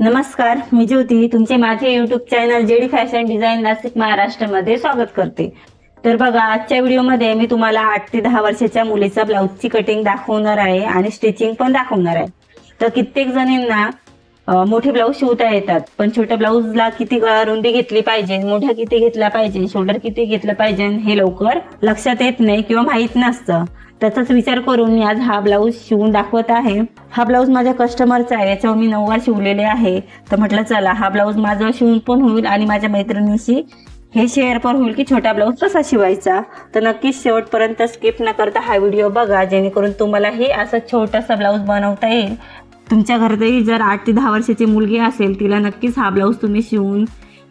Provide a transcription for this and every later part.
नमस्कार मी ज्योती. तुमचे माझे YouTube channel JD fashion design Nashik महाराष्ट्रामध्ये स्वागत करते. तर बघा आजच्या व्हिडिओमध्ये मी तुम्हाला आठ ते दहा वर्षाच्या मुलीचा ब्लाऊजची कटिंग दाखवणार आहे आणि स्टिचिंग पण दाखवणार आहे. तर कित्येक जणींना मोठे ब्लाऊज शिवता येतात. पण छोट्या ब्लाऊजला किती रुंदी घेतली पाहिजे मोठ्या किती घेतल्या पाहिजे शोल्डर किती घेतलं पाहिजे हे लवकर लक्षात येत नाही किंवा माहीत नसतं. त्याचाच विचार करून मी आज हा ब्लाऊज शिवून दाखवत आहे. हा ब्लाऊज माझ्या कस्टमरचा आहे याच्यावर मी नऊवार शिवलेले आहे. तर म्हटलं चला हा ब्लाऊज माझा शिवून पण होईल आणि माझ्या मैत्रिणीशी हे शेअर पण होईल की छोटा ब्लाऊज कसा शिवायचा. तर नक्कीच शेवटपर्यंत स्किप न करता हा व्हिडिओ बघा जेणेकरून तुम्हाला हे असं छोटासा ब्लाऊज बनवता येईल. तुमच्या घरातही जर आठ ते दहा वर्षाची मुलगी असेल तिला नक्कीच हा ब्लाऊज तुम्ही शिवून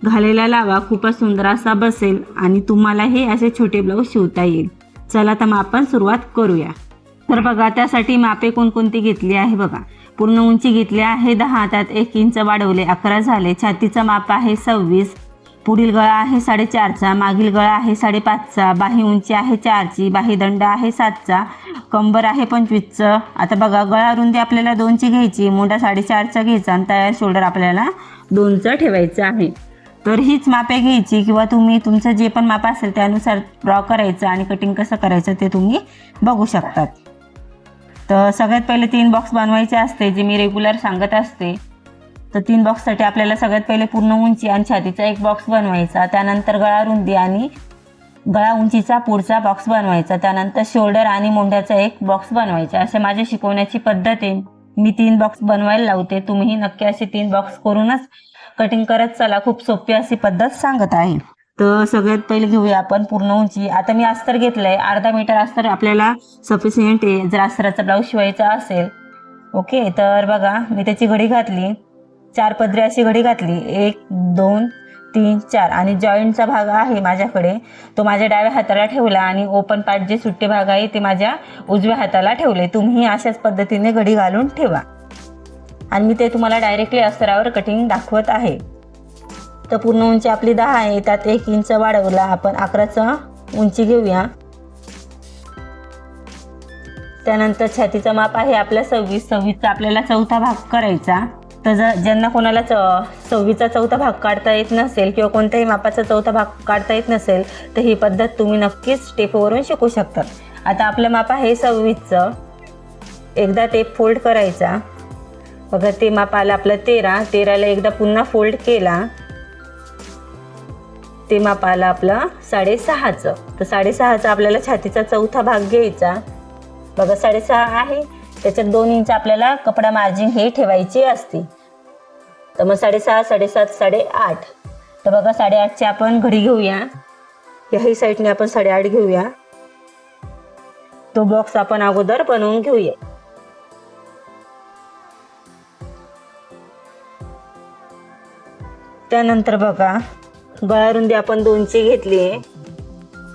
घालायला लावा. खूपच सुंदर असा बसेल आणि तुम्हाला हे असे छोटे ब्लाऊज शिवता येईल. चला तर मग आपण सुरुवात करूया. तर बघा त्यासाठी मापे कोणकोणती घेतली आहे बघा. पूर्ण उंची घेतली आहे दहा त्यात एक इंच वाढवले अकरा झाले. छातीचा माप आहे सव्वीस. पुढील गळा आहे साडेचारचा मागील गळा आहे साडेपाचचा बाही उंची आहे चारची बाही दंड आहे सातचा कंबर आहे पंचवीसचं. आता बघा गळा रुंदी आपल्याला दोनची घ्यायची मोठा साडेचारचा घ्यायचा आणि तयार शोल्डर आपल्याला दोनचं ठेवायचं आहे. तर हीच मापे घ्यायची किंवा तुम्ही तुमचं जे पण माप असेल त्यानुसार ड्रॉ करायचं आणि कटिंग कसं करायचं ते तुम्ही बघू शकतात. तर सगळ्यात पहिले तीन बॉक्स बनवायचे असते जे मी रेग्युलर सांगत असते. तर तीन बॉक्ससाठी आपल्याला सगळ्यात पहिले पूर्ण उंची आणि छातीचा एक बॉक्स बनवायचा. त्यानंतर गळा रुंदी आणि गळा उंचीचा पुढचा बॉक्स बनवायचा. त्यानंतर शोल्डर आणि मोंढ्याचा एक बॉक्स बनवायचा. असे माझे शिकवण्याची पद्धत आहे मी तीन बॉक्स बनवायला लावते. तुम्ही नक्की असे तीन बॉक्स करूनच कटिंग करत चला. खूप सोपी अशी पद्धत सांगत आहे. तर सगळ्यात पहिले घेऊया आपण पूर्ण उंची. आता मी अस्तर घेतलंय. अर्धा मीटर अस्तर आपल्याला सफिशियंट आहे. जर अस्तराचा ब्लाऊज शिवायचा असेल ओके तर बघा मी त्याची घडी घातली. चार पदरी अशी घडी घातली. एक दोन तीन चार. आणि जॉईंटचा भाग आहे माझ्याकडे. तो माझ्या डाव्या हाताला ठेवला आणि ओपन पार्ट जे सुट्टे भाग आहे ते माझ्या उजव्या हाताला ठेवले. तुम्ही अशाच पद्धतीने घडी घालून ठेवा. आणि मी ते तुम्हाला डायरेक्टली अस्तरावर कटिंग दाखवत आहे. तर पूर्ण उंची आपली दहा आहे. त्यात एक इंच वाढवला. आपण अकराचं उंची घेऊया. त्यानंतर छातीचं माप आहे आपल्या सव्वीस. सव्वीसचा आपल्याला चौथा भाग करायचा. तर जर ज्यांना कोणाला च सव्वीसचा चौथा भाग काढता येत नसेल किंवा कोणत्याही मापाचा चौथा भाग काढता येत नसेल तर ही पद्धत तुम्ही नक्कीच टेपवरून शिकू शकतात. आता आपलं माप आहे सव्वीसचं. एकदा टेप फोल्ड करायचा. बघा ते माप आलं आपलं तेरा. तेराला एकदा पुन्हा फोल्ड केला. ते माप आलं आपलं साडेसहाचं. तर साडेसहाचा आपल्याला छातीचा चौथा भाग घ्यायचा. बघा साडेसहा आहे. त्याच्यात दोन इंच आपल्याला कपडा मार्जिन हे ठेवायची असते. तर मग साडेसहा साडेसात साडेआठ. तर बघा साडेआठची आपण घडी घेऊया. ह्याही साईडने आपण साडेआठ घेऊया. तो बॉक्स आपण अगोदर बनवून घेऊया. त्यानंतर बघा गळा रुंदी आपण दोनची घेतली आहे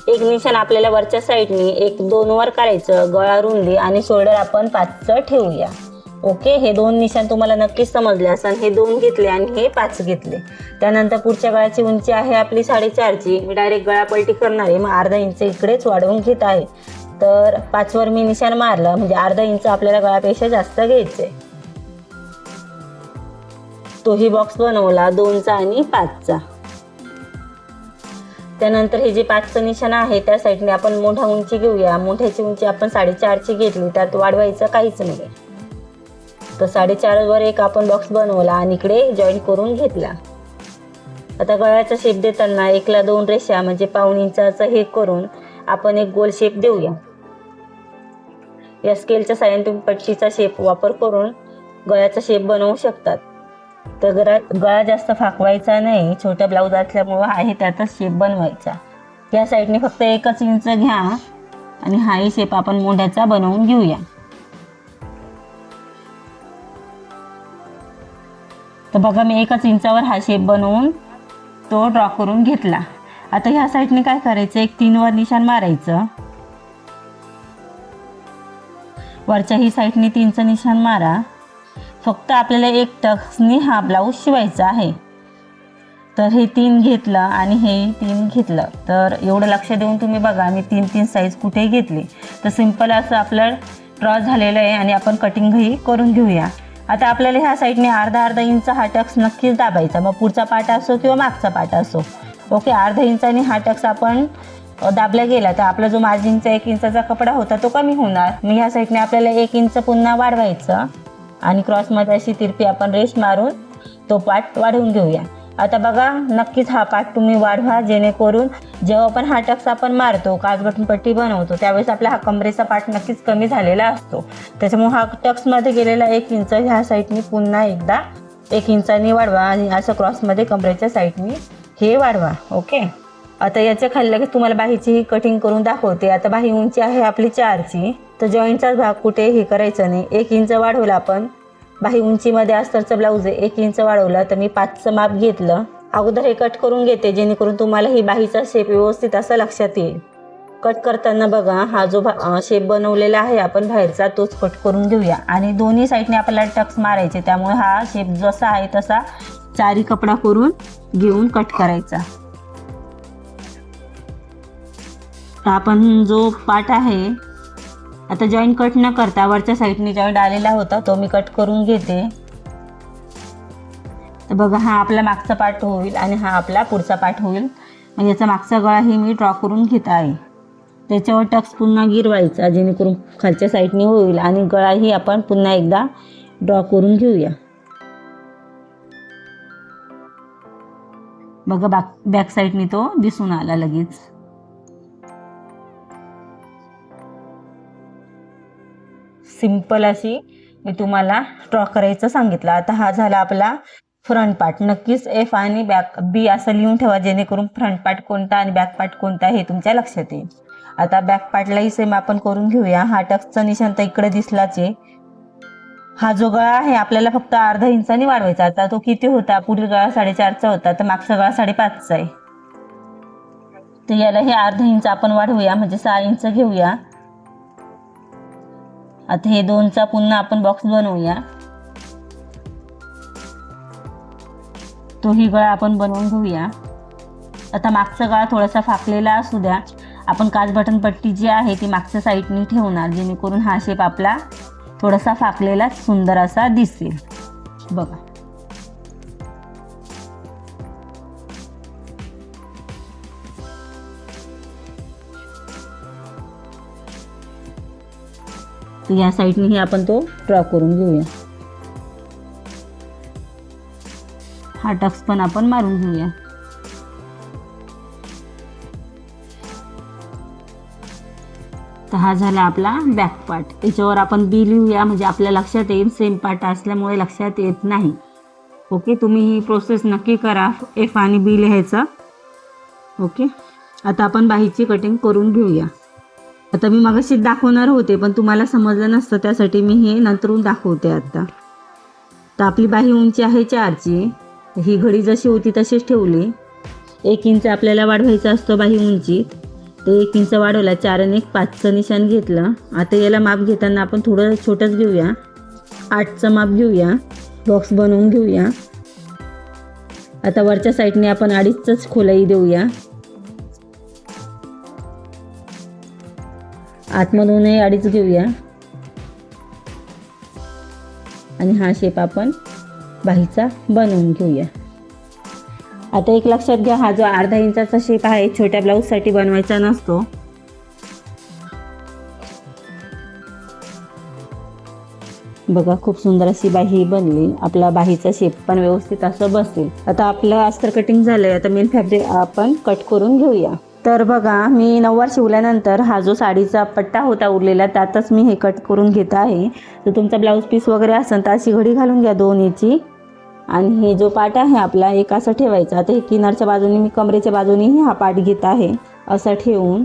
एक निशाण आपल्याला वरच्या साईडनी एक दोन वर करायचं गळा रुंदी आणि शोल्डर आपण पाचचं ठेवूया. ओके हे दोन निशाण तुम्हाला नक्कीच समजले असं हे दोन घेतले आणि हे पाच घेतले. त्यानंतर पुढच्या गळ्याची उंची आहे आपली साडेचारची. मी डायरेक्ट गळा पलटी करणार आहे. मग अर्धा इंच इकडेच वाढवून घेत आहे. तर पाचवर मी निशाण मारलं. म्हणजे अर्धा इंच आपल्याला गळ्यापेक्षा जास्त घ्यायचे तोही बॉक्स बनवला. दोनचा आणि पाचचा. त्यानंतर हे जे पाचचं निशाण आहे त्या साईडने आपण मोठा उंची घेऊया. मोठ्याची उंची आपण साडेचारची घेतली. त्यात वाढवायचं काहीच नाही तर साडेचारवर एक आपण बॉक्स बनवला आणि इकडे जॉईन करून घेतला. आता गळ्याचा शेप देताना एकला दोन रेषा म्हणजे पाऊण इंचाचं हे करून आपण एक गोल शेप देऊया. या स्केलच्या साह्याने तुम्ही पट्टीचा शेप वापर करून गळ्याचा शेप बनवू शकतात. तर गळा गळा जास्त फाकवायचा नाही. छोट्या ब्लाऊज असल्यामुळं आहे त्यातच शेप बनवायचा. या साईडने फक्त एकच इंच घ्या आणि हाही शेप आपण मोढ्याचा बनवून घेऊया. तर बघा मी एकच इंचावर हा शेप बनवून तो ड्रॉ करून घेतला. आता ह्या साईडने काय करायचं? एक तीनवर निशाण मारायचं. वरच्या ही साईडने तीनचं निशाण मारा. फक्त आपल्याला एक टक्सनी हा ब्लाऊज शिवायचा आहे. तर हे तीन घेतलं आणि हे तीन घेतलं. तर एवढं लक्ष देऊन तुम्ही बघा मी तीन तीन साईज कुठेही घेतली. तर सिंपल असं आपलं ड्रॉ झालेलं आहे आणि आपण कटिंगही करून घेऊया. आता आपल्याला ह्या साईडने अर्धा अर्धा इंच हा टक्स नक्कीच दाबायचा. मग पुढचा पाट असो किंवा मागचा पाट असो. ओके अर्धा इंचाने हा टक्स आपण दाबला गेला तर आपला जो मार्जिनचा एक इंचाचा कपडा होता तो कमी होणार. मग ह्या साईडने आपल्याला एक इंच पुन्हा वाढवायचं. आणि क्रॉसमध्ये अशी तिरपी आपण रेस्ट मारून तो पाठ वाढवून घेऊया. आता बघा नक्कीच हा पाठ तुम्ही वाढवा जेणेकरून जेव्हा आपण हा टक्स आपण मारतो काचबटन पट्टी बनवतो त्यावेळेस आपला हा कमरेचा पाठ नक्कीच कमी झालेला असतो. त्याच्यामुळे हा टक्समध्ये गेलेला एक इंच ह्या साईडनी पुन्हा एकदा एक इंचाने वाढवा आणि असं क्रॉसमध्ये कमरेच्या साईडनी हे वाढवा ओके आता याच्या खाली लगेच तुम्हाला बाहीची ही कटिंग करून दाखवते. आता बाही उंची आहे आपली चारची. तर जॉईंटचाच भाग कुठे हे करायचं नाही. एक इंच वाढवला आपण. बाही उंचीमध्ये अस्तरचं ब्लाऊज आहे. एक इंच वाढवलं तर मी पाचचं माप घेतलं. अगोदर हे कट करून घेते. जेणेकरून तुम्हाला ही बाहीचा शेप व्यवस्थित असा लक्षात येईल. कट करताना बघा हा जो शेप बनवलेला आहे आपण बाहेरचा तोच कट करून घेऊया. आणि दोन्ही साईडने आपल्याला टक्स मारायचे. त्यामुळे हा शेप जसा आहे तसा चारी कपडा करून घेऊन कट करायचा. आपण जो पाट आहे आता जॉईंट कट न करता वरच्या साईडने जॉईंट आलेला होता तो मी कट करून घेते. तर बघा हा आपला मागचा पाठ होईल आणि हा आपला पुढचा पाठ होईल. मग याचा मागचा गळाही मी ड्रॉ करून घेत आहे. त्याच्यावर टक्स पुन्हा गिरवायचा जेणेकरून खालच्या साईडने होईल आणि गळाही आपण पुन्हा एकदा ड्रॉ करून घेऊया. बघा बॅक बॅक साईडने तो दिसून आला लगेच. सिंपल अशी मी तुम्हाला ड्रॉ करायचं सांगितलं. आता हा झाला आपला फ्रंट पार्ट नक्कीच एफ आणि बॅक बी असं लिहून ठेवा जेणेकरून फ्रंट पार्ट कोणता आणि बॅक पार्ट कोणता हे तुमच्या लक्षात येईल. आता बॅक पार्टलाही सेम आपण करून घेऊया. हा टक्सचा निशांत तर इकडे दिसलाच आहे. हा जो गळा आहे आपल्याला फक्त अर्धा इंचाने वाढवायचा. आता तो किती होता? पुढील गळा साडेचारचा होता. तर मागचा गळा साडेपाचचा आहे. तर याला हे अर्धा इंच आपण वाढवूया म्हणजे सहा इंच घेऊया. आता हे दोनचा पुन्हा आपण बॉक्स बनवूया. तोही गळा आपण बनवून घेऊया. आता मागचा गळा थोडासा फाकलेला असू द्या. आपण काच बटन पट्टी जी आहे ती मागच्या साईडनी ठेवणार जेणेकरून हा शेप आपला थोडासा फाकलेला सुंदर असा दिसेल. बघा. या साईडनेही आपण तो ड्रॉ करून घेऊया. हा टक्स पण आपण मारून घेऊया. तर हा झाला आपला बॅक पार्ट याच्यावर आपण बी लिहूया म्हणजे आपल्या लक्षात येईल सेम पार्ट असल्यामुळे लक्षात येत नाही. ओके तुम्ही ही प्रोसेस नक्की करा एफ आणि बी लिहायचं. ओके आता आपण बाहीची कटिंग करून घेऊया. आता मी मागाशी दाखवणार होते पण तुम्हाला समजलं नसतं त्यासाठी मी हे नंतरून दाखवते आता. तर आपली बाही उंची आहे चारची. ही घडी जशी होती तशीच ठेवली. एक इंच आपल्याला वाढवायचा असतो बाही उंचीत. ते एक इंच वाढवला चार आणि एक पाचचं निशाण घेतलं. आता याला माप घेताना आपण थोडं छोटंच घेऊया. आठचं माप घेऊया. बॉक्स बनवून घेऊया. आता वरच्या साईडने आपण अडीचच खोलाई देऊया. आतमधूनही अडीच घेऊया. आणि हा शेप आपण बाहीचा बनवून घेऊया. आता एक लक्षात घ्या हा जो अर्धा इंचाचा शेप आहे छोट्या ब्लाऊजसाठी बनवायचा नसतो. बघा खूप सुंदर अशी बाही बनली. आपला बाहीचा शेप पण व्यवस्थित असं बसेल. आता आपलं अस्तर कटिंग झालंय. आता मेन फॅब्रिक आपण कट करून घेऊया. तर बघा मी नऊवार शिवल्यानंतर हा जो साडीचा पट्टा होता उरलेला त्यातच मी हे कट करून घेत आहे. तर तुमचा ब्लाऊज पीस वगैरे असेल तर अशी घडी घालून घ्या दोन याची आणि हे जो पाट आहे आपला एक असा ठेवायचा. आता हे किनारच्या बाजूने मी कमरेच्या बाजूनेही हा पाट घेत आहे. असा ठेवून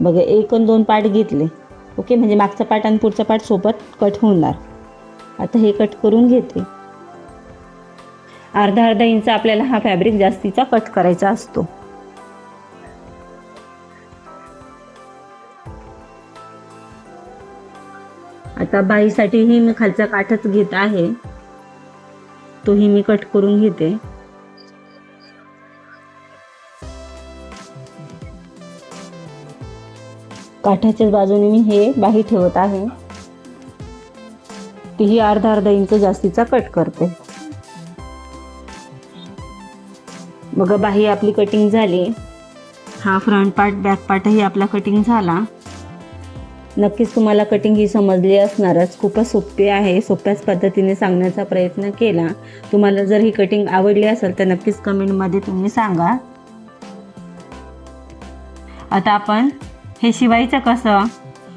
बघा एक आणि दोन पार्ट घेतले. ओके म्हणजे मागचा पाट आणि पुढचा पाट सोबत कट होणार. आता हे कट करून घेते. अर्धा अर्धा इंच आपल्याला हा फॅब्रिक जास्तीचा कट करायचा असतो. आता बाईसाठीही मी खालचा काठच घेत आहे. तोही मी कट करून घेते. काठाच्याच बाजूने मी हे बाही ठेवत आहे. तीही अर्धा अर्धा इंच जास्तीचा कट करते. बघा बाही आपली कटिंग झाली. हा फ्रंट पार्ट बॅक पार्टही आपला कटिंग झाला. नक्कीच तुम्हाला कटिंग ही समजली असणारच. खूपच सोपी आहे सोप्याच पद्धतीने सांगण्याचा प्रयत्न केला. तुम्हाला जर ही कटिंग आवडली असेल तर नक्कीच कमेंटमध्ये तुम्ही सांगा. आता आपण हे शिवायचं कसं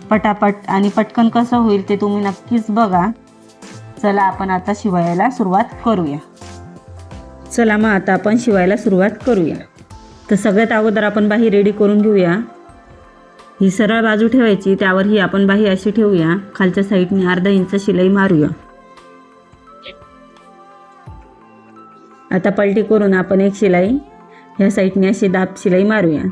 पटापट आणि पटकन कसं होईल ते तुम्ही नक्कीच बघा. चला आपण आता शिवायला सुरुवात करूया. चला मग आता आपण शिवायला सुरुवात करूया. तर सगळ्यात अगोदर आपण बाही रेडी करून घेऊया. ही सरळ बाजू ठेवायची त्यावर ही आपण बाही अशी ठेवूया. खालच्या साईडने अर्धा इंच शिलाई मारूया. आता पलटी करून आपण एक शिलाई ह्या साईडने अशी दाब शिलाई मारूया.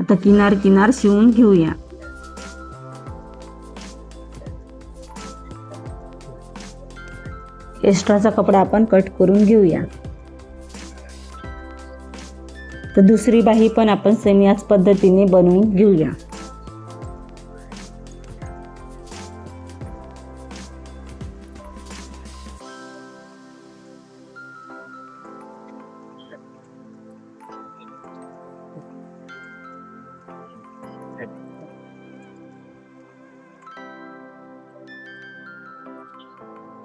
आता किनार किनार शिवून घेऊया. एक्स्ट्राचा कपडा आपण कट करून घेऊया. तर दुसरी बाही पण आपण सेम याच पद्धतीने बनवून घेऊया.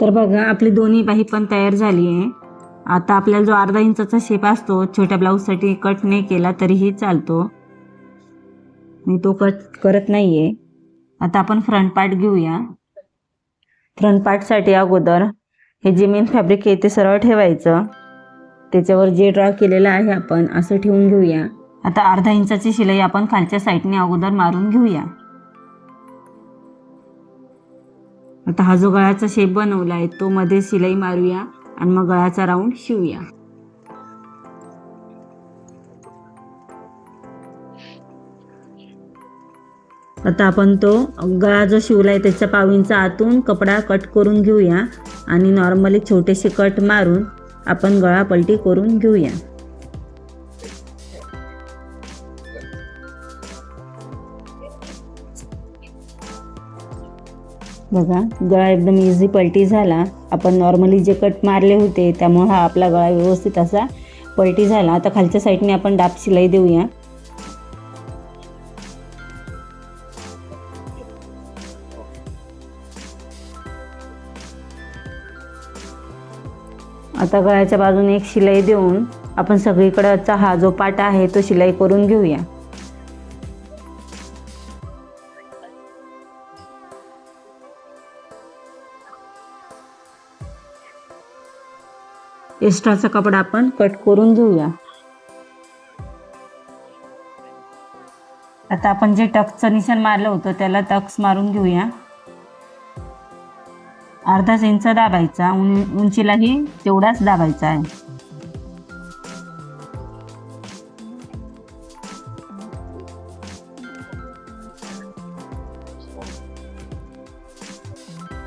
तर बघा आपली दोन्ही बाही पण तयार झाली आहे. आता आपल्याला जो अर्धा इंचाचा शेप असतो छोट्या ब्लाऊजसाठी कट नाही केला तरीही चालतो. मी तो कट करत नाही आहे आता आपण फ्रंट पार्ट घेऊया. फ्रंट पार्टसाठी अगोदर हे जे मेन फॅब्रिक आहे ते सरळ ठेवायचं. त्याच्यावर जे ड्रॉ केलेलं आहे आपण असं ठेवून घेऊया. आता अर्धा इंचाची शिलाई आपण खालच्या साईडने अगोदर मारून घेऊया. आता हा जो गळ्याचा शेप बनवला आहे तो मध्ये शिलाई मारूया. आणि मग गळ्याचा राऊंड शिवूया. आता आपण तो गळा जो शिवलाय त्याच्या पावींचा आतून कपडा कट करून घेऊया आणि नॉर्मली छोटेसे कट मारून आपण गळा पलटी करून घेऊया. बघा गळा एकदम इझी पलटी झाला. आपण नॉर्मली जे कट मारले होते त्यामुळे हा आपला गळा व्यवस्थित असा पलटी झाला. आता खालच्या साईडने आपण डाप शिलाई देऊया. आता गळ्याच्या बाजूने एक शिलाई देऊन आपण सगळीकडचा हा जो पाट आहे तो शिलाई करून घेऊया. एक्स्ट्राचा कपडा आपण कट करून घेऊया. आता आपण जे टक्सचं निशाण मारलं होतं त्याला टक्स मारून घेऊया. अर्धाच इंच दाबायचा उं उंचीलाही तेवढाच दाबायचा आहे.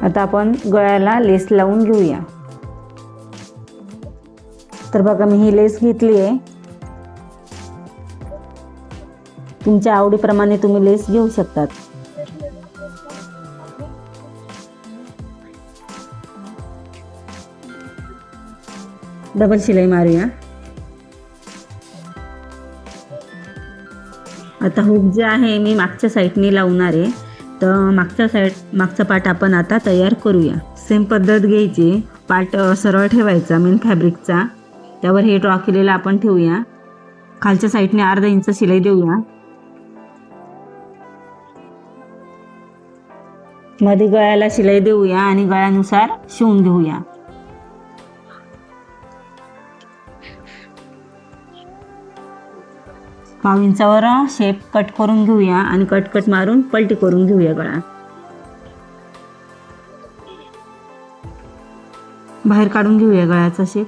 आता आपण गळ्याला लेस लावून घेऊया. तर बघा मी ही लेस घेतली आहे तुमच्या आवडीप्रमाणे तुम्ही लेस घेऊ शकतात. डबल शिलाई मारूया. आता हुक जे आहे मी मागच्या साईडने लावणार. आहे तर मागच्या साईड मागचा पार्ट आपण आता तयार करूया. सेम पद्धत घ्यायची. पार्ट सरळ ठेवायचा मेन फॅब्रिकचा त्यावर हे ड्रॉ केलेलं आपण ठेवूया. खालच्या साईडने अर्धा इंच शिलाई देऊया. मध्ये गळ्याला शिलाई देऊया आणि गळ्यानुसार शिवून घेऊया. पाव इंचावर शेप कट करून घेऊया आणि कट कट मारून पलटी करून घेऊया गळा. बाहेर काढून घेऊया गळ्याचा शेप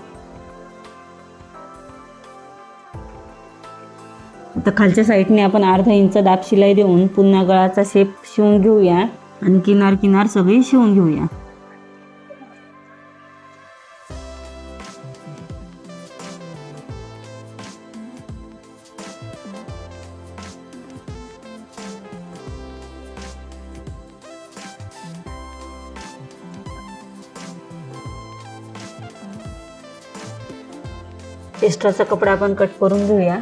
आता खालच्या साईडने आपण अर्धा इंच दाब शिलाई देऊन पुन्हा गळाचा शेप शिवून घेऊया. आणि किनार किनार सगळी शिवून घेऊया. एक्स्ट्राचा कपडा आपण कट करून घेऊया.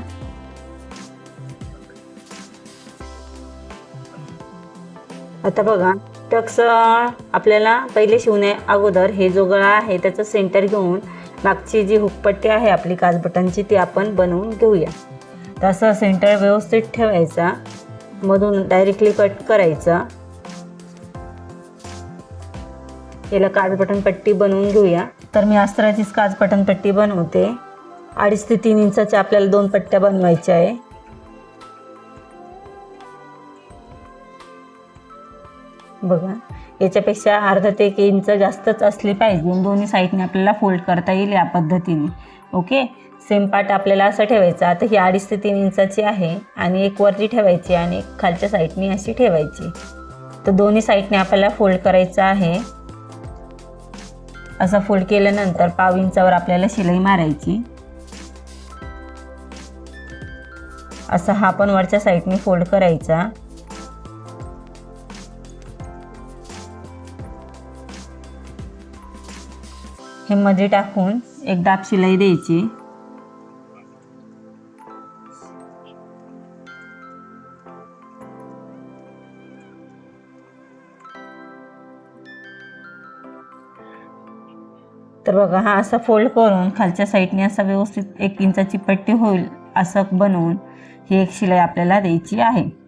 आता बघा टक्स आपल्याला पहिले शिवण्या अगोदर हे जो गळा आहे त्याचं सेंटर घेऊन मागची जी हुकपट्टी आहे आपली काजबटांची ती आपण बनवून घेऊया. तसं सेंटर व्यवस्थित ठेवायचा. मधून डायरेक्टली कट करायचा. याला काजबटन पट्टी बनवून घेऊया. तर मी अस्त्राचीच काजबटन पट्टी बनवते. अडीच ते तीन इंचाच्या आपल्याला दोन पट्ट्या बनवायच्या आहे. बघा. याच्यापेक्षा अर्धा ते एक इंच जास्तच असली पाहिजे. दोन्ही साईडने आपल्याला फोल्ड करता येईल या पद्धतीने. ओके सेम पार्ट आपल्याला असं ठेवायचा. आता ही अडीच ते तीन इंचाची आहे आणि एक वरती ठेवायची आणि एक खालच्या साईडने अशी ठेवायची. तर दोन्ही साईडने आपल्याला फोल्ड करायचं आहे. असं फोल्ड केल्यानंतर पाव इंचावर आपल्याला शिलाई मारायची. असं हा पण वरच्या साईडने फोल्ड करायचा. हे मध्ये टाकून एक दाब शिलाई द्यायची. तर बघा हा असा फोल्ड करून खालच्या साईडने असा व्यवस्थित एक इंचाची पट्टी होईल असं बनवून ही एक शिलाई आपल्याला द्यायची आहे.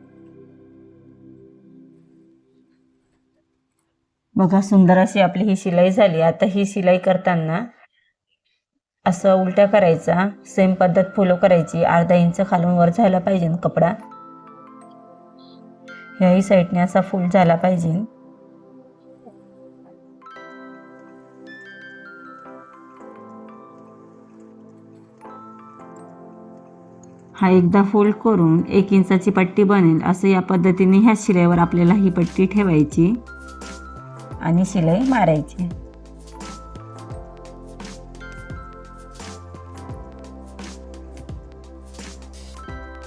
बघा सुंदर अशी आपली ही शिलाई झाली. आता ही शिलाई करताना असं उलट्या करायचा सेम पद्धत फॉलो करायची. अर्धा इंच खालून वर झाला पाहिजे कपडा. ह्याही साईडने असा फुल झाला पाहिजे. हा एकदा फोल्ड करून एक इंचाची पट्टी बनेल. असं या पद्धतीने ह्या शिलाईवर आपल्याला ही पट्टी ठेवायची. आणि शिलाई मारायची.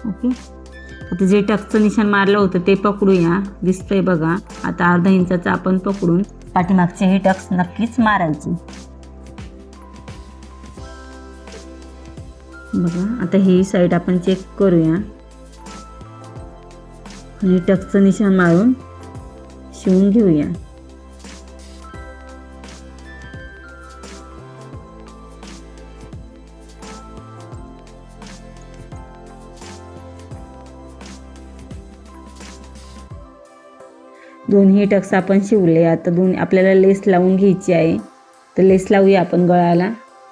ओके. आता जे टकचं निशाण मारलं होतं ते पकडूया. दिसतंय बघा. आता अर्धा इंचाचं आपण पकडून पाठीमागचे हे टक्स नक्कीच मारायचे. बघा आता ही साईड आपण चेक करूया. आणि टक्सचं निशाण मारून शिवून घेऊया. दोन्ही टक्स आपण शिवले. आता दोन आपल्याला लेस लावून घ्यायची आहे. तर लेस लावूया आपण गळाला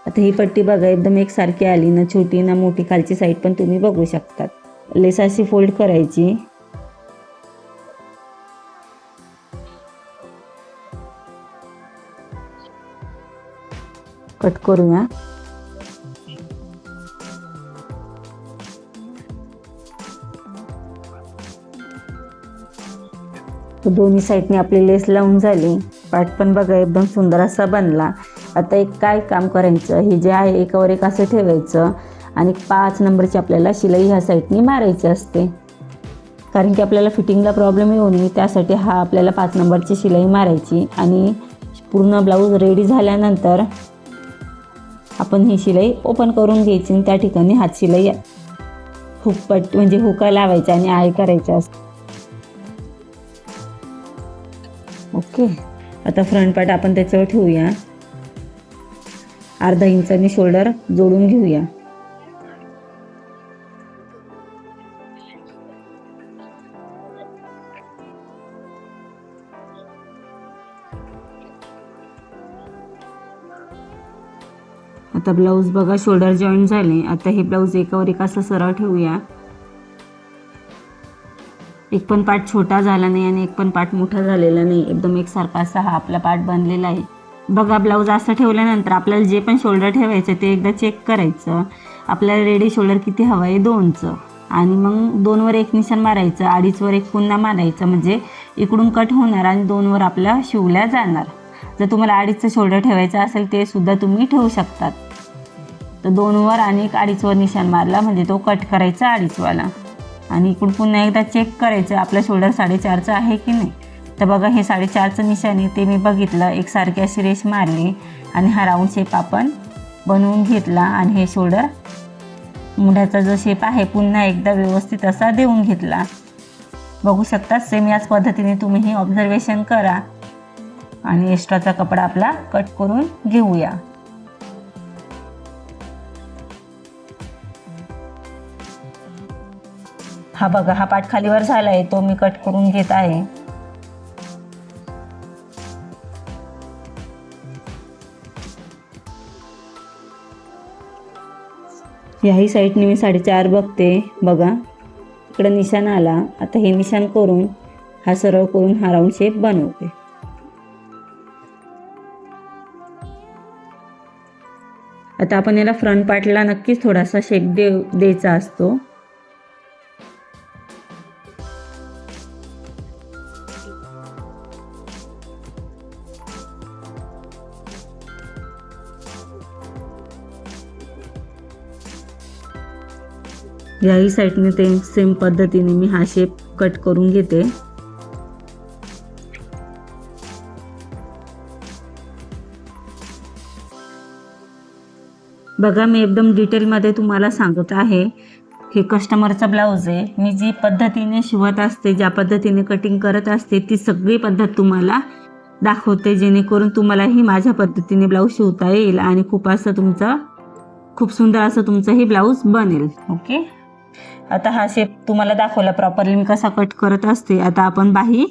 आता ही पट्टी बघा एकदम एकसारखी आली. ना छोटी ना मोठी. खालची साईड पण तुम्ही बघू शकतात. लेस अशी फोल्ड करायची. कट करूया. तर दोन्ही साईडने आपली लेस लावून झाली. पाठ पण बघा एकदम सुंदर असा बनला. आता एक काय काम करायचं? हे जे आहे एकावर एक असं ठेवायचं आणि पाच नंबरची आपल्याला शिलाई ह्या साईडने मारायची असते. कारण की आपल्याला फिटिंगला प्रॉब्लेम येऊ नये त्यासाठी हा आपल्याला पाच नंबरची शिलाई मारायची आणि पूर्ण ब्लाऊज रेडी झाल्यानंतर आपण ही शिलाई ओपन करून घ्यायची आणि त्या ठिकाणी हात शिलाई हुकपट म्हणजे हुका लावायच्या आणि आय करायचा असतो. ओके. आता फ्रंट पार्ट आपण त्याच्यावर ठेवूया. अर्धा इंचाने शोल्डर जोडून घेऊया. आता ब्लाऊज बघा शोल्डर जॉईन झाले. आता हे ब्लाऊज एकावर एक असं सरळ ठेवूया. एक पण पार्ट छोटा झाला नाही आणि एक पण पार्ट मोठा झालेला नाही. एकदम एकसारखा असा हा आपला पार्ट बनलेला आहे. बघा ब्लाऊज असं ठेवल्यानंतर आपल्याला जे पण शोल्डर ठेवायचं ते एकदा चेक करायचं. आपल्याला रेडी शोल्डर किती हवं आहे दोनचं. आणि मग दोनवर एक निशाण मारायचं अडीचवर एक पुन्हा मारायचं. म्हणजे इकडून कट होणार आणि दोनवर आपल्या शिवल्या जाणार. जर तुम्हाला अडीचचं शोल्डर ठेवायचं असेल ते सुद्धा तुम्ही ठेवू शकतात. तर दोनवर आणि एक अडीचवर निशाण मारला म्हणजे तो कट करायचा अडीचवाला. आणि इकडून पुन्हा एकदा चेक करायचं आपलं शोल्डर साडेचारचं आहे की नाही? तर बघा हे साडेचारचं निशाण आहे ते मी बघितलं. एक सारखी अशी रेश मारली आणि हा राऊंड शेप आपण बनवून घेतला आणि हे शोल्डर मुढ्याचा जो शेप आहे पुन्हा एकदा व्यवस्थित असा देऊन घेतला. बघू शकता सेम याच पद्धतीने तुम्ही हे ऑब्झर्वेशन करा. आणि एक्स्ट्राचा कपडा आपला कट करून घेऊया. हा बघा हा पाठ खालीवर झाला आहे तो मी कट करून घेत आहे. याही साईडने मी साडेचार बघते बघा. इकडं निशाण आला आता हे निशाण करून हा सरळ करून हा राऊंड शेप बनवते. आता आपण याला फ्रंट पार्टला नक्कीच थोडासा शेप देव द्यायचा असतो. याही साईडने ते सेम पद्धतीने मी हा शेप कट करून घेते. बघा मी एकदम डिटेलमध्ये तुम्हाला सांगत आहे. हे कस्टमरचा ब्लाऊज आहे. मी जी पद्धतीने शिवत असते ज्या पद्धतीने कटिंग करत असते ती सगळी पद्धत तुम्हाला दाखवते जेणेकरून तुम्हालाही माझ्या पद्धतीने ब्लाऊज शिवता येईल आणि खूप असं तुमचं खूप सुंदर असं तुमचंही ब्लाऊज बनेल. ओके आता हा शेप तुम्हाला दाखवला प्रॉपरली मी कसा कट करत असते आता आपण बाही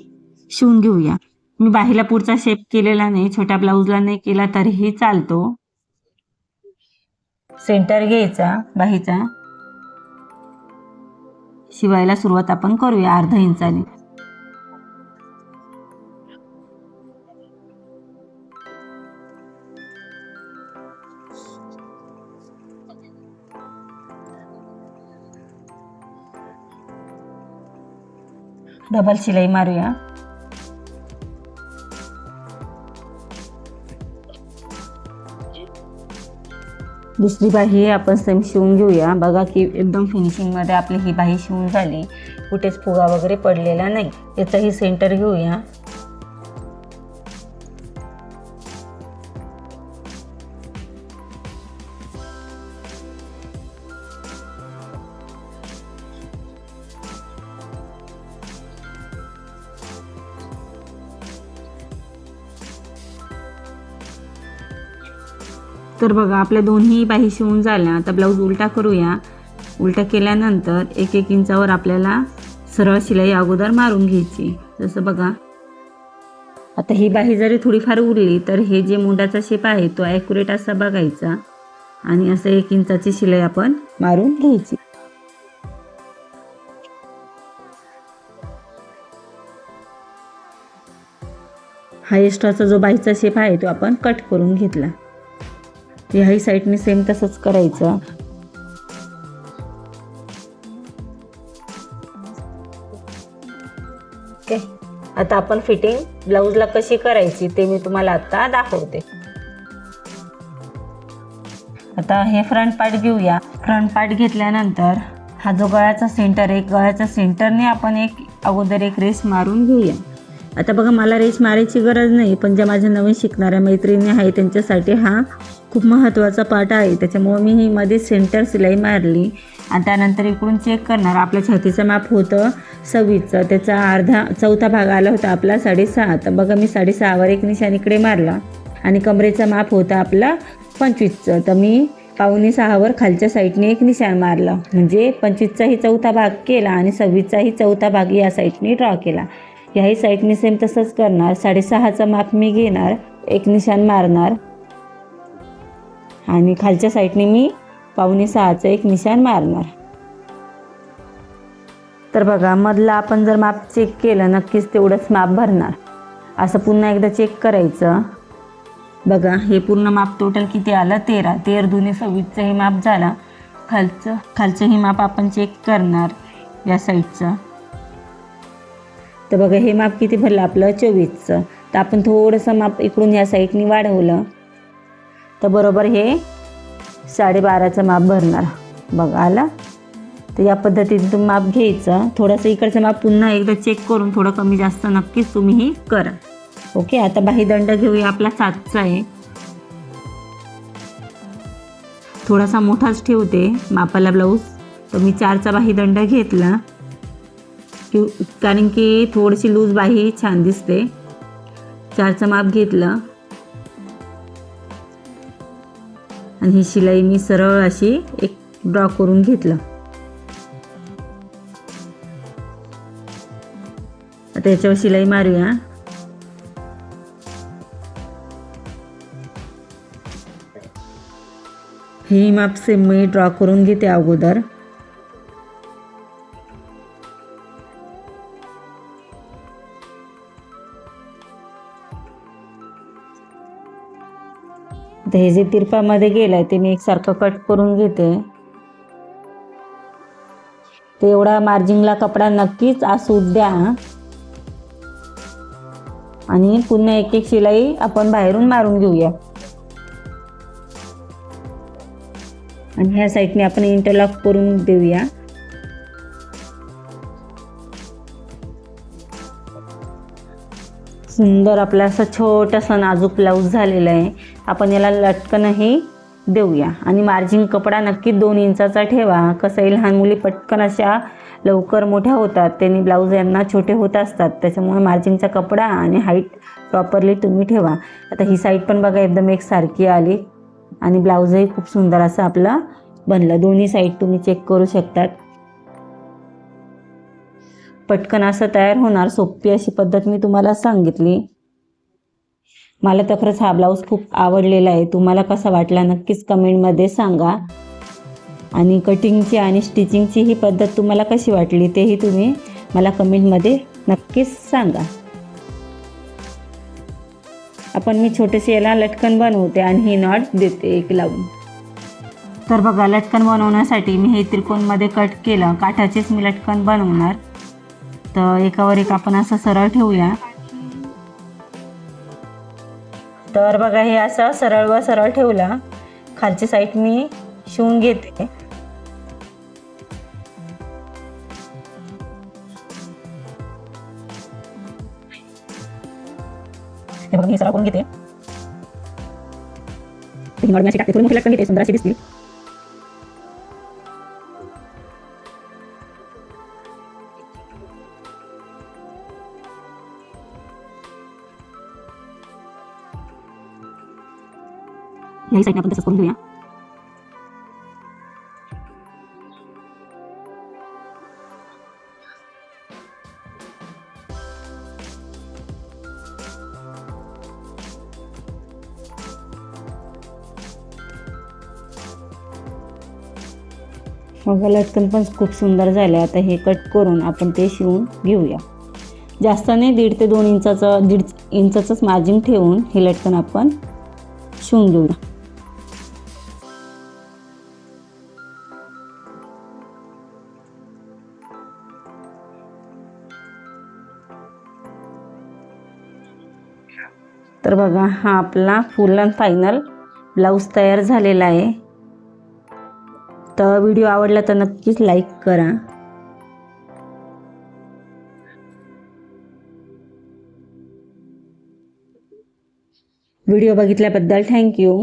शिवून घेऊया. मी बाहीला पुढचा शेप केलेला नाही छोट्या ब्लाऊजला नाही केला तरीही चालतो. सेंटर घ्यायचा बाहीचा. शिवायला सुरुवात आपण करूया अर्धा इंचाने डबल शिलाई मारूया दुसरी बाही आपण सेम शिवून घेऊया. बघा की एकदम फिनिशिंगमध्ये आपली ही बाही शिवून झाली. कुठेच फुगा वगैरे पडलेला नाही. याचाही सेंटर घेऊया. तर बघा आपल्या दोन्ही बाही शिवून झाल्या आता ब्लाऊज उलटा करूया. उलटा केल्यानंतर एक एक इंचावर आपल्याला सरळ शिलाई अगोदर मारून घ्यायची. जसं बघा. आता ही बाही जरी थोडीफार उरली तर हे जे मुंडाचा शेप आहे तो ॲक्युरेट असा बघायचा. आणि असं एक इंचाची शिलाई आपण मारून घ्यायची. हा जो बाईचा शेप आहे तो आपण कट करून घेतला. ह्याही साईडने सेम तसंच करायचं. ओके. आता आपण फिटिंग ब्लाऊजला कशी करायची ते मी तुम्हाला आता दाखवते. आता हे फ्रंट पार्ट घेऊया. फ्रंट पार्ट घेतल्यानंतर हा जो गळ्याचा सेंटर आहे गळ्याच्या सेंटरने आपण एक अगोदर एक रेस मारून घेऊया. आता बघा मला रेस मारायची गरज नाही पण ज्या माझ्या नवीन शिकणाऱ्या मैत्रिणी आहे त्यांच्यासाठी हा खूप महत्त्वाचा पार्ट आहे. त्याच्यामुळं मी ही मध्ये सेंटर सिलाई मारली. आणि त्यानंतर इकडून चेक करणार. आपल्या छातीचं माप होतं सव्वीसचं. त्याचा अर्धा चौथा भाग आला होता आपला साडेसहा. तर बघा मी साडेसहावर एक निशाण इकडे मारला. आणि कमरेचं माप होतं आपला पंचवीसचं. तर मी पावणे सहावर खालच्या साईडने एक निशाण मारलं. म्हणजे पंचवीसचाही चौथा भाग केला आणि सव्वीसचाही चौथा भाग या साईडने ड्रॉ केला. याही साईडने सेम तसंच करणार. साडेसहाचा माप मी घेणार. एक निशाण मारणार. आणि खालच्या साईडने मी पावणे सहाचं एक निशाण मारणार. तर बघा मधला आपण जर माप चेक केलं नक्कीच तेवढंच माप भरणार. असं पुन्हा एकदा चेक करायचं. बघा हे पूर्ण माप टोटल किती आलं? तेरा. तेर दुने सव्वीसचं हे माप झालं. खालचं खालचं हे माप आपण चेक करणार या साईडचं. तर बघा हे माप किती भरलं? आपलं चोवीसचं. तर आपण थोडंसं माप इकडून ह्या साईडनी वाढवलं. तर बरोबर हे साडेबाराचं माप भरणार. बघा आला? तर या पद्धतीने तुम्ही माप घ्यायचं. थोडंसं इकडचं माप पुन्हा एकदा चेक करून थोडं कमी जास्त नक्कीच तुम्ही करा. ओके आता बाही दंड घेऊया. आपला सातचा आहे. थोडासा मोठाच ठेवते मापाला ब्लाऊज तर मी चारचा बाही दंड घेतला. कि कारण की थोडीशी लूज बाही छान दिसते. चारचं माप घेतलं. आणि ही शिलाई मी सरळ अशी एक ड्रॉ करून घेतलं. आता याच्यावर शिलाई मारूया. ही माप सेम मी ड्रॉ करून घेते अगोदर. आता हे जे तिरपामध्ये आहे ते मी एकसारखं कट करून घेते. ते एवढा मार्जिंगला कपडा नक्कीच असू द्या. आणि पुन्हा एक एक शिलाई आपण बाहेरून मारून घेऊया. आणि ह्या साईडने आपण इंटरलॉक करून देऊया. सुंदर आपला असं छोटासा नाजूक ब्लाऊज झालेला आहे. आपण याला लटकनही देऊया. आणि मार्जिन कपडा नक्की दोन इंचाचा ठेवा. कसंही लहान मुली पटकन अशा लवकर मोठ्या होतात. त्यांनी ब्लाऊज यांना छोटे होत असतात. त्याच्यामुळे मार्जिनचा कपडा आणि हाईट प्रॉपरली तुम्ही ठेवा. आता ही साईड पण बघा एकदम एकसारखी आली. आणि ब्लाऊजही खूप सुंदर असं आपलं बनलं. दोन्ही साईड तुम्ही चेक करू शकतात. पटकन असं तयार होणार. सोपी अशी पद्धत मी तुम्हाला सांगितली. मला तर खरंच हा ब्लाऊज खूप आवडलेला आहे. तुम्हाला कसा वाटला नक्कीच कमेंटमध्ये सांगा. आणि कटिंगची आणि स्टिचिंगची ही पद्धत तुम्हाला कशी वाटली तेही तुम्ही मला कमेंटमध्ये नक्कीच सांगा. आपण मी छोटेसे याला लटकन बनवते आणि ही नॉट देते एक लावून. तर बघा लटकन बनवण्यासाठी मी हे त्रिकोणमध्ये कट केलं. काठाचेच मी लटकन बनवणार. तर एकावर एक आपण असं सरळ ठेवूया. तर बघा हे असं सरळ व सरळ ठेवला. खालची साईड मी शिवून घेते. हे बघा मी सरळ करून घेते. टाकते. थोडी मोठी लटकन घेते सुंदर अशी दिसतील. याही साईडने आपण तसंच करून घेऊया मग लटकन पण खूप सुंदर झालं आता हे कट करून आपण ते शिवून घेऊया. जास्त नाही दीड ते दोन इंचाचं दीड इंचाचंच मार्जिन ठेवून हे लटकन आपण शिवून घेऊया. बघा हा आपला फुल अँड फायनल ब्लाऊज तयार झालेला आहे. तर व्हिडिओ आवडला तर नक्कीच लाईक करा. व्हिडिओ बघितल्याबद्दल थँक्यू.